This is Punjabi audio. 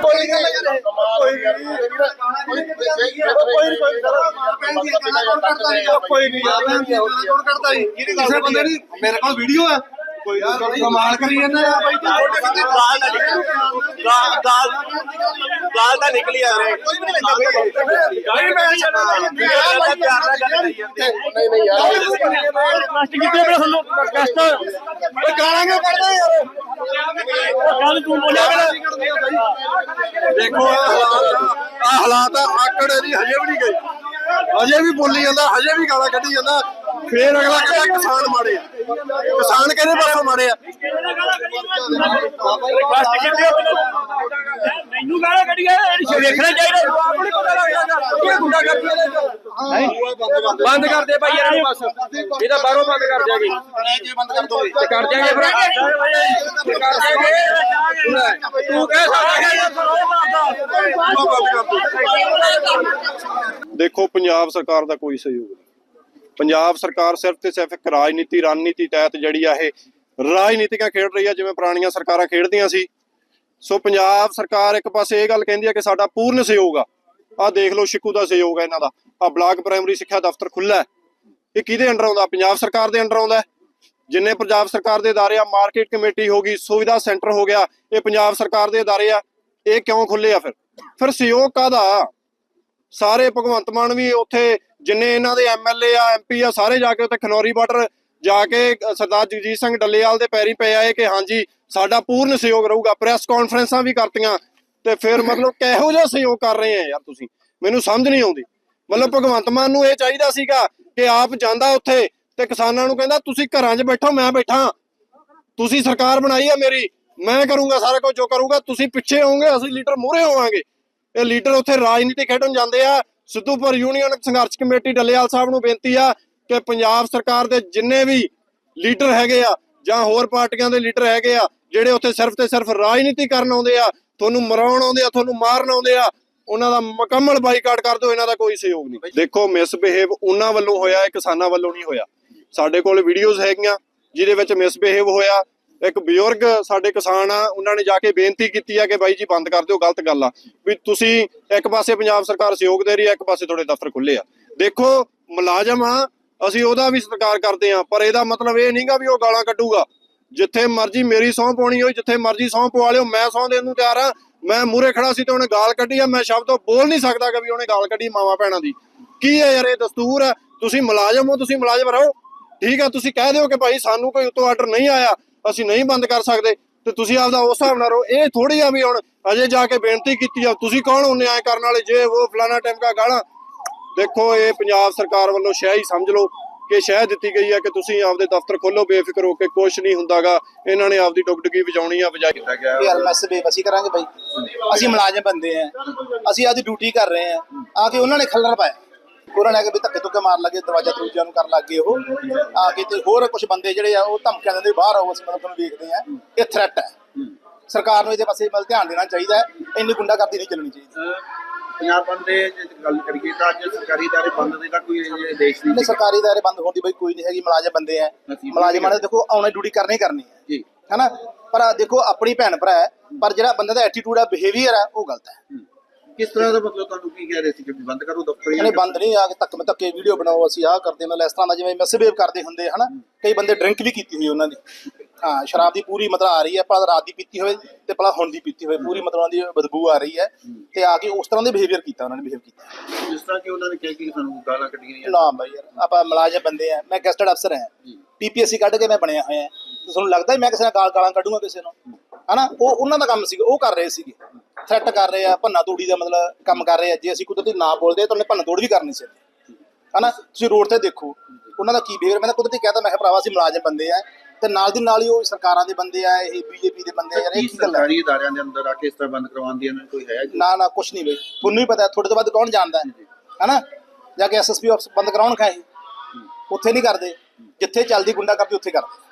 ਕੋਈ ਗੱਲ ਨਹੀਂ ਕੋਈ ਕੋਈ ਨਹੀਂ ਯਾਰ ਕੌਣ ਕਰਦਾ ਜੀ ਕਿਸੇ ਬੰਦੇ ਦੀ ਮੇਰੇ ਕੋਲ ਵੀਡੀਓ ਹੈ ਕੋਈ ਯਾਰ ਕਮਾਲ ਕਰੀ ਜਾਂਦਾ ਆ ਬਾਈ ਤੂੰ। ਗਾਲ ਗਾਲ ਗਾਲ ਤਾਂ ਨਿਕਲੀ। ਆ ਰਹੇ ਕੋਈ ਵੀ ਨਹੀਂ ਲੈਂਦਾ ਬਈ। ਗਾਈ ਮੈਂ ਪਿਆਰ ਨਾਲ ਗੱਲ ਕਰੀ ਜਾਂਦੇ ਨਹੀਂ ਨਹੀਂ ਯਾਰ। ਕਸ਼ਟ ਕੀਤੇ ਬੜੇ ਸਾਨੂੰ? ਕਸ਼ਟ ਓਏ ਗਾਲਾਂ ਕਿਉਂ ਕੱਢਦਾ ਯਾਰ? ਕੱਲ ਤੂੰ ਬੋਲਿਆ ਦੇਖੋ ਆ ਹਾਲਾਤ ਆ। ਆਕੜ ਇਹਦੀ ਹਜੇ ਵੀ ਨਹੀਂ ਗਈ। ਹਜੇ ਵੀ ਬੋਲੀ ਜਾਂਦਾ ਹਜੇ ਵੀ ਗਾਲਾਂ ਕੱਢੀ ਜਾਂਦਾ। ਫੇਰ ਅਗਲਾ ਕਹਿੰਦਾ ਕਿਸਾਨ ਮਾੜੇ ਕਿਹਦੇ ਪਾਸੋਂ ਮਾੜੇ ਆ? ਮੈਨੂੰ ਗਾਲਾਂ ਕੱਢੀਆਂ ਇਹ ਵੇਖਣਾ ਚਾਹੀਦਾ। ਆਪਣੇ ਕੋਲ ਇਹ ਗੁੰਡਾ ਬੰਦ ਕਰ ਦੇ ਭਾਈ ਯਾਰ ਬਸ। ਇਹ ਤਾਂ ਬਾਹਰੋਂ ਬੰਦ ਕਰ ਦਿਆਂਗੇ। ਜੇ ਬੰਦ ਕਰ ਦੋ ਤੇ ਕਰ ਦਿਆਂਗੇ। ਫਿਰ ਕਰ ਦਿਆਂਗੇ ਤੂੰ ਕਹਿ ਦੇਖੋ ਪੰਜਾਬ ਸਰਕਾਰ ਦਾ ਕੋਈ ਸਹਿਯੋਗ ਨਹੀਂ। ਪੰਜਾਬ ਸਰਕਾਰ ਸਿਰਫ ਤੇ ਸਿਰਫ ਇੱਕ ਰਾਜਨੀਤੀ ਰਣਨੀਤੀ ਤਹਿਤ ਜਿਹੜੀ ਆ ਇਹ ਰਾਜਨੀਤਿਕਾਂ ਖੇਡ ਰਹੀ ਆ, ਜਿਵੇਂ ਪੁਰਾਣੀਆਂ ਸਰਕਾਰਾਂ ਖੇਡਦੀਆਂ ਸੀ। ਸੋ ਪੰਜਾਬ ਸਰਕਾਰ ਇੱਕ ਪਾਸੇ ਇਹ ਗੱਲ ਕਹਿੰਦੀ ਆ ਕਿ ਸਾਡਾ ਪੂਰਨ ਸਹਿਯੋਗ ਆ। ਆ ਦੇਖ ਲਓ ਸ਼ਿਕੂ ਦਾ ਸਹਿਯੋਗ ਆ ਇਹਨਾਂ ਦਾ। ਆ ਬਲਾਕ ਪ੍ਰਾਇਮਰੀ ਸਿੱਖਿਆ ਦਫ਼ਤਰ ਖੁੱਲਾ ਇਹ ਕਿਹਦੇ ਅੰਡਰ ਆਉਂਦਾ? ਪੰਜਾਬ ਸਰਕਾਰ ਦੇ ਅੰਡਰ ਆਉਂਦਾ ਜਿੰਨੇ ਪੰਜਾਬ ਸਰਕਾਰ ਦੇ ਅਦਾਰੇ ਆ, ਮਾਰਕੀਟ ਕਮੇਟੀ ਹੋ ਗਈ, ਸੁਵਿਧਾ ਸੈਂਟਰ ਹੋ ਗਿਆ, ਇਹ ਪੰਜਾਬ ਸਰਕਾਰ ਦੇ ਅਦਾਰੇ ਆ। ਇਹ ਕਿਉਂ ਖੁੱਲੇ ਆ ਫਿਰ? ਫਿਰ ਸਹਿਯੋਗ ਕਾਹਦਾ ਸਾਰੇ ਭਗਵੰਤ ਮਾਨ ਵੀ ਉੱਥੇ ਜਿੰਨੇ ਇਹਨਾਂ ਦੇ ਐਮਐਲਏ ਆ ਐਮਪੀ ਆ, ਸਾਰੇ ਜਾ ਕੇ ਉੱਥੇ ਖਨੌਰੀ ਬਾਰਡਰ ਜਾ ਕੇ ਸਰਦਾਰ ਜਗਜੀਤ ਸਿੰਘ ਡੱਲੇਵਾਲ ਦੇ ਪੈਰੀ ਪਏ ਆਏ ਕਿ ਹਾਂਜੀ, ਸਾਡਾ ਪੂਰਨ ਸਹਿਯੋਗ ਰਹੂਗਾ। ਪ੍ਰੈਸ ਕਾਨਫਰੰਸਾਂ ਵੀ ਕਰਤੀਆਂ ਤੇ ਫਿਰ ਮਤਲਬ ਕਿਹੋ ਜਿਹਾ ਸਹਿਯੋਗ ਕਰ ਰਹੇ ਆ ਯਾਰ ਤੁਸੀਂ? ਮੈਨੂੰ ਸਮਝ ਨਹੀਂ ਆਉਂਦੀ। ਮਤਲਬ ਭਗਵੰਤ ਮਾਨ ਨੂੰ ਇਹ ਚਾਹੀਦਾ ਸੀਗਾ ਕਿ ਆਪ ਜਾਂਦਾ ਉੱਥੇ ਤੇ ਕਿਸਾਨਾਂ ਨੂੰ ਕਹਿੰਦਾ, ਤੁਸੀਂ ਘਰਾਂ 'ਚ ਬੈਠੋ, ਮੈਂ ਬੈਠਾ। ਤੁਸੀਂ ਸਰਕਾਰ ਬਣਾਈ ਆ ਮੇਰੀ, ਮੈਂ ਕਰੂੰਗਾ ਸਾਰਾ ਕੁਝ ਜੋ ਕਰੂੰਗਾ। ਤੁਸੀਂ ਪਿੱਛੇ ਹੋਵੋਗੇ, ਅਸੀਂ ਲੀਡਰ ਮੂਹਰੇ ਹੋਵਾਂਗੇ। ਇਹ ਲੀਡਰ ਉੱਥੇ ਰਾਜਨੀਤੀ ਖੇਡਣ ਜਾਂਦੇ ਆ। ਸਿੱਧੂਪੁਰ ਯੂਨੀਅਨ ਸੰਘਰਸ਼ ਕਮੇਟੀ ਡੱਲੇਵਾਲ ਸਾਹਿਬ ਨੂੰ ਬੇਨਤੀ ਆ ਕਿ ਪੰਜਾਬ ਸਰਕਾਰ ਦੇ ਜਿੰਨੇ ਵੀ ਲੀਡਰ ਹੈਗੇ ਆ ਜਾਂ ਹੋਰ ਪਾਰਟੀਆਂ ਦੇ ਲੀਡਰ ਹੈਗੇ ਆ ਜਿਹੜੇ ਉੱਥੇ ਸਿਰਫ ਤੇ ਸਿਰਫ ਰਾਜਨੀਤੀ ਕਰਨ ਆਉਂਦੇ ਆ ਤੁਹਾਨੂੰ ਮਰਾਉਣ ਆਉਂਦੇ ਆ ਤੁਹਾਨੂੰ ਮਾਰਨ ਆਉਂਦੇ ਆ ਉਹਨਾਂ ਦਾ ਮੁਕੰਮਲ ਬਾਈਕਾਟ ਕਰ ਦਿਓ ਇਹਨਾਂ ਦਾ ਕੋਈ ਸਹਿਯੋਗ ਨਹੀਂ। ਦੇਖੋ ਮਿਸਬਿਹੇਵ ਉਹਨਾਂ ਵੱਲੋਂ ਹੋਇਆ ਕਿਸਾਨਾਂ ਵੱਲੋਂ ਨਹੀਂ ਹੋਇਆ। ਸਾਡੇ ਕੋਲ ਵੀਡੀਓਜ਼ ਹੈਗੀਆਂ ਜਿਹਦੇ ਵਿੱਚ ਮਿਸਬਿਹੇਵ ਹੋਇਆ ਇੱਕ ਬਜ਼ੁਰਗ ਸਾਡੇ ਕਿਸਾਨ ਆ, ਉਹਨਾਂ ਨੇ ਜਾ ਕੇ ਬੇਨਤੀ ਕੀਤੀ ਆ ਕਿ ਬਾਈ ਜੀ ਬੰਦ ਕਰ ਦਿਓ, ਗਲਤ ਗੱਲ ਆ। ਵੀ ਤੁਸੀਂ ਇੱਕ ਪਾਸੇ ਪੰਜਾਬ ਸਰਕਾਰ ਸਹਿਯੋਗ ਦੇ ਰਹੀ ਹੈ ਇੱਕ ਪਾਸੇ ਤੁਹਾਡੇ ਦਫ਼ਤਰ ਖੁੱਲੇ ਆ। ਦੇਖੋ, ਮੁਲਾਜ਼ਮ ਆ, ਅਸੀਂ ਉਹਦਾ ਵੀ ਸਤਿਕਾਰ ਕਰਦੇ ਆ, ਪਰ ਇਹਦਾ ਮਤਲਬ ਇਹ ਨਹੀਂਗਾ ਵੀ ਉਹ ਗਾਲਾਂ ਕੱਢੂਗਾ। ਜਿੱਥੇ ਮਰਜ਼ੀ ਮੇਰੀ ਸਹੁੰ ਪਾਉਣੀ ਹੋਈ, ਜਿੱਥੇ ਮਰਜ਼ੀ ਸਹੁੰ ਪਵਾ ਲਿਓ, ਮੈਂ ਸਹੁੰ ਦੇਣ ਨੂੰ ਤਿਆਰ ਆ। ਮੈਂ ਮੂਰੇ ਖੜਾ ਸੀ ਤੇ ਉਹਨੇ ਗਾਲ ਕੱਢੀ ਆ, ਮੈਂ ਸ਼ਬਦ ਬੋਲ ਨਹੀਂ ਸਕਦਾ ਕਿ ਵੀ ਉਹਨੇ ਗਾਲ ਕੱਢੀ ਮਾਵਾ ਭੈਣਾਂ ਦੀ। ਕੀ ਹੈ ਯਾਰ, ਇਹ ਦਸਤੂਰ ਹੈ ਤੁਸੀਂ ਮੁਲਾਜ਼ਮ ਹੋ, ਤੁਸੀਂ ਮੁਲਾਜ਼ਮ ਰਹੋ। ਠੀਕ ਆ, ਤੁਸੀਂ ਕਹਿ ਦਿਓ ਕਿ ਭਾਈ ਸਾਨੂੰ ਕੋਈ ਉਤੋਂ ਆਰਡਰ ਨਹੀਂ ਆਇਆ। ਅਸੀਂ ਨਹੀਂ ਬੰਦ ਕਰ ਸਕਦੇ, ਤੇ ਤੁਸੀਂ ਆਪਦਾ ਉਸ ਹਿਸਾਬ ਨਾਲ ਰਹੋ। ਇਹ ਥੋੜੀ ਆ ਵੀ ਹੁਣ ਅਜੇ ਜਾ ਕੇ ਬੇਨਤੀ ਕੀਤੀ ਆ, ਤੁਸੀਂ ਕੌਣ ਹੁੰਨੇ ਆਏ ਕਰਨ ਵਾਲੇ? ਜੇ ਉਹ ਫਲਾਣਾ ਟਾਈਮ ਗਾਲਾਂ, ਦੇਖੋ ਇਹ ਪੰਜਾਬ ਸਰਕਾਰ ਵੱਲੋਂ ਸ਼ਹਿ ਹੀ ਸਮਝ ਲਓ ਕਿ ਸ਼ਹਿ ਦਿੱਤੀ ਗਈ ਹੈ ਕਿ ਤੁਸੀਂ ਆਪਦੇ ਦਫ਼ਤਰ ਖੋਲੋ, ਬੇਫਿਕਰ ਹੋ ਕੇ ਕੁਝ ਨਹੀਂ ਹੁੰਦਾਗਾ। ਇਹਨਾਂ ਨੇ ਆਪਦੀ ਡੁਗਡਗੀ ਵਜਾਉਣੀ ਆ, ਵਜਾਈ ਕੀਤਾ ਗਿਆ। ਯਾਰ ਮੈਸ ਬੇਬਸੀ ਕਰਾਂਗੇ ਬਾਈ। ਅਸੀਂ ਮੁਲਾਜ਼ਮ ਬੰਦੇ ਆ। ਅਸੀਂ ਅੱਜ ਡਿਊਟੀ ਕਰ ਰਹੇ ਆ। ਆ ਕੇ ਉਹਨਾਂ ਨੇ ਖੱਲਰ ਪਾਇਆ। ਉਹਨਾਂ ਨੇ ਆ ਕੇ ਵੀ ਧੱਕੇ ਧੁੱਕੇ ਮਾਰ ਲੱਗੇ ਦਰਵਾਜ਼ਾ ਦਰੂਜਾ ਨੂੰ ਕਰਨ ਲੱਗੇ ਉਹ। ਆ ਕੇ ਤੇ ਹੋਰ ਕੁਝ ਬੰਦੇ ਜਿਹੜੇ ਆ ਉਹ ਧਮਕੀਆਂ ਦਿੰਦੇ ਬਾਹਰ ਆਓ ਅਸੀਂ ਮਤਲਬ ਤੁਹਾਨੂੰ ਵੇਖਦੇ ਆ ਇਹ ਥ੍ਰੈਟ ਹੈ। ਸਰਕਾਰ ਨੂੰ ਇਹਦੇ ਪਾਸੇ ਵੱਲ ਧਿਆਨ ਦੇਣਾ ਚਾਹੀਦਾ ਹੈ ਇੰਨੀ ਗੁੰਡਾਗਰਦੀ ਨਹੀਂ ਚੱਲਣੀ ਚਾਹੀਦੀ। ਪੰਜਾਬ ਬੰਦ ਦੇ ਜੇ ਗੱਲ ਕਰੀਏ ਤਾਂ ਅੱਜ ਸਰਕਾਰੀ ਦਾਰੇ ਬੰਦ ਦੇ ਤਾਂ ਕੋਈ ਦੇਸ਼ ਨਹੀਂ ਸਰਕਾਰੀ ਦਾਇਰੇ ਬੰਦ ਹੋਣ ਦੀ ਬਈ ਕੋਈ ਨਹੀਂ ਹੈਗੀ ਮੁਲਾਜ਼ਮ ਬੰਦੇ ਆ। ਮੁਲਾਜ਼ਮਾਂ ਨੇ ਦੇਖੋ ਆਉਣੇ ਡਿਊਟੀ ਕਰਨੀ ਕਰਨੀ ਹੈ। ਜੀ। ਹੈਨਾ? ਪਰ ਦੇਖੋ ਆਪਣੀ ਭੈਣ ਭਰਾ ਹੈ ਪਰ ਜਿਹੜਾ ਬੰਦੇ ਦਾ ਐਟੀਟਿਊਡ ਹੈ ਬਿਹੇਵੀਅਰ ਹੈ ਉਹ ਗਲਤ ਹੈ। ਕਿਸ ਤਰ੍ਹਾਂ ਦਾ ਮਤਲਬ ਤੁਹਾਨੂੰ ਕੀ ਕਹਿ ਰਹੇ ਸੀ? ਕਿ ਵੀ ਬੰਦ ਕਰੋ ਦਫ਼ਤਰ ਇਹਨੇ ਬੰਦ ਨਹੀਂ ਆ ਕੇ ਧੱਕ ਧੱਕੇ ਵੀਡੀਓ ਬਣਾਓ ਅਸੀਂ ਆਹ ਕਰਦੇ ਮਤਲਬ ਇਸ ਤਰ੍ਹਾਂ ਦਾ ਜਿਵੇਂ ਮਿਸਬਿਹੇਵ ਕਰਦੇ ਹੁੰਦੇ ਹਨਾ? ਕਈ ਬੰਦੇ ਡਰਿੰਕ ਵੀ ਕੀਤੀ ਹੋਈ ਉਹਨਾਂ ਦੀ। ਹਾਂ ਸ਼ਰਾਬ ਦੀ ਪੂਰੀ ਮਤਲਬ ਆ ਰਹੀ ਹੈ ਭਲਾ ਰਾਤ ਦੀ ਪੀਤੀ ਹੋਵੇ ਤੇ ਭਲਾ ਹੁਣ ਦੀ ਪੀਤੀ ਹੋਵੇ ਪੂਰੀ ਮਤਲਬ ਉਹਨਾਂ ਦੀ ਬਦਬੂ ਆ ਰਹੀ ਹੈ ਤੇ ਆ ਕੇ ਉਸ ਤਰ੍ਹਾਂ ਦੇ ਬਿਹੇਵੀਅਰ ਕੀਤਾ ਉਹਨਾਂ ਨੇ ਬਿਹੇਵ ਕੀਤਾ। ਜਿਸ ਤਰ੍ਹਾਂ ਕਿ ਉਹਨਾਂ ਨੇ ਕਿਹਾ ਕਿ ਸਾਨੂੰ ਗਾਲਾਂ ਕੱਢੀਆਂ ਨਾ ਬਾਈ ਯਾਰ ਆਪਾਂ ਮੁਲਾਜ਼ਮ ਬੰਦੇ ਆ ਮੈਂ ਗੈਸਟਡ ਅਫਸਰ ਹਾਂ। ਪੀਪੀਐਸਸੀ ਕੱਢ ਕੇ ਮੈਂ ਬਣਿਆ ਹੋਇਆ ਹਾਂ ਤੁਹਾਨੂੰ ਲੱਗਦਾ ਮੈਂ ਕਿਸੇ ਨਾਲ ਗਾਲ ਕੱਢੂੰਗਾ ਕਿਸੇ ਨੂੰ? ਹਨਾ? ਉਹ ਉਹਨਾਂ ਦਾ ਕੰਮ ਸੀਗਾ ਉਹ ਕਰ ਰਹੇ ਸੀਗੇ। ਥ੍ਰੈਟ ਕਰ ਰਹੇ ਆ ਭੰਨਾ ਤੋੜੀ ਦਾ ਮਤਲਬ ਕੰਮ ਕਰ ਰਹੇ ਆ ਜੇ ਅਸੀਂ ਕੁਦਰਤੀ ਨਾ ਬੋਲਦੇ ਤਾਂ ਉਹਨੇ ਭੰਨਾ ਤੋੜ ਵੀ ਕਰਨੀ ਸੀ ਹਨਾ? ਤੁਸੀਂ ਰੋਡ ਤੇ ਦੇਖੋ ਉਹਨਾਂ ਦਾ ਕੀ ਬਿਹੇਵੀਅਰ ਮੈਂ ਤਾਂ ਕੁਦਰਤੀ ਕਹਤਾ ਮੈਂ ਕਿਹਾ ਭਰਾਵਾ ਅਸੀਂ ਮੁਲਾਜ਼ਮ ਬੰਦੇ ਆ। ਤੇ ਨਾਲ ਦੀ ਨਾਲ ਹੀ ਉਹ ਸਰਕਾਰਾਂ ਦੇ ਬੰਦੇ ਆ ਇਹ ਬੀਜੇਪੀ ਦੇ ਬੰਦੇ ਆ ਯਾਰ ਇਹ ਕੀ ਗੱਲ? ਹੈ ਸਰਕਾਰੀ ਅਦਾਰਿਆਂ ਦੇ ਅੰਦਰ ਆ ਕੇ ਇਸ ਤਰ੍ਹਾਂ ਬੰਦ ਕਰਵਾਉਣ ਦੀ ਇਹਨਾਂ ਨੂੰ ਕੋਈ ਹੈ ਜੀ? ਨਾ ਨਾ ਕੁਛ ਨਹੀਂ ਬਈ। ਤੁਹਾਨੂੰ ਵੀ ਪਤਾ ਤੁਹਾਡੇ ਤੋਂ ਵੱਧ ਕੌਣ ਜਾਣਦਾ ਹੈ? ਹਨਾ? ਜਾ ਕੇ ਐਸਐਸਪੀ ਆਫਿਸ ਬੰਦ ਕਰਾਉਣ ਖਾਏ ਉੱਥੇ ਨਹੀਂ ਕਰਦੇ। ਜਿੱਥੇ ਚੱਲਦੀ ਗੁੰਡਾ ਕਰਦੀ ਉੱਥੇ ਕਰਦੇ।